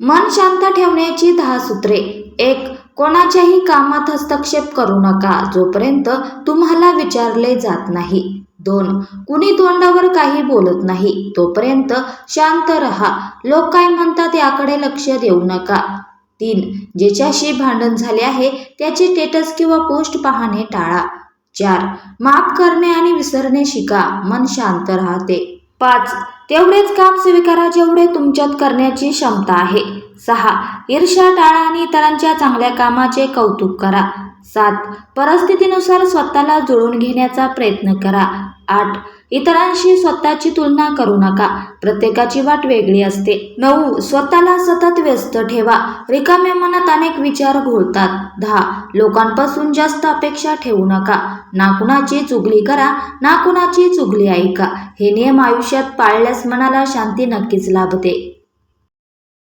मन शांत ठेवण्याची दहा सूत्रे. एक कोणाच्याही कामात हस्तक्षेप करू नका जोपर्यंत तुम्हाला विचारले जात नाही. दोन कुणी तोंडावर काही बोलत नाही तोपर्यंत शांत रहा. लोक काय म्हणतात याकडे लक्ष देऊ नका. तीन ज्याच्याशी भांडण झाले आहे त्याचे स्टेटस किंवा पोस्ट पाहणे टाळा. चार माफ करणे आणि विसरणे शिका. मन शांत राहते. पाच. तेवढेच काम स्वीकारा जेवढे तुमच्यात करण्याची क्षमता आहे. सहा. ईर्ष्या टाळा आणि इतरांच्या चांगल्या कामाचे कौतुक करा. सात. परिस्थितीनुसार स्वतःला जुळून घेण्याचा प्रयत्न करा. आठ. इतरांशी स्वतःची तुलना करू नका. प्रत्येकाची वाट वेगळी असते. नऊ. स्वतःला सतत व्यस्त ठेवा. रिकाम्या मनात अनेक विचार घोळतात. दहा. लोकांपासून जास्त अपेक्षा ठेवू नका. ना कुणाची चुगली करा. ना कुणाची चुगली ऐका. हे नियम आयुष्यात पाळल्यास मनाला शांती नक्कीच लाभते.